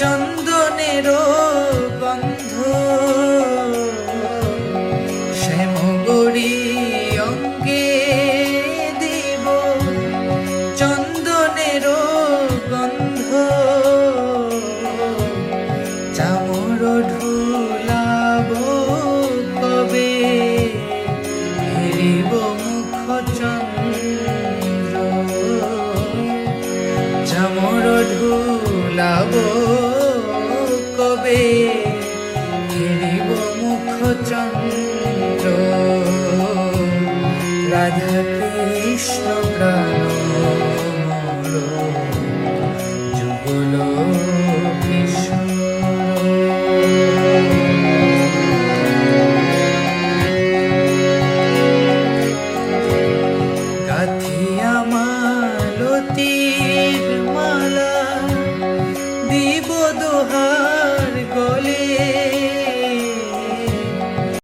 চন্দনের গন্ধ শ্যামগরি অঙ্গে দেব চন্দনের গন্ধ চামর ঢুলাব কবে, ফিরিব মুখ চন্দ্র। চামর ঢুলাব চন্দ্র। রাধা কৃষ্ণ প্রাণ যুগল কিশোর গাথিয়া মালতীর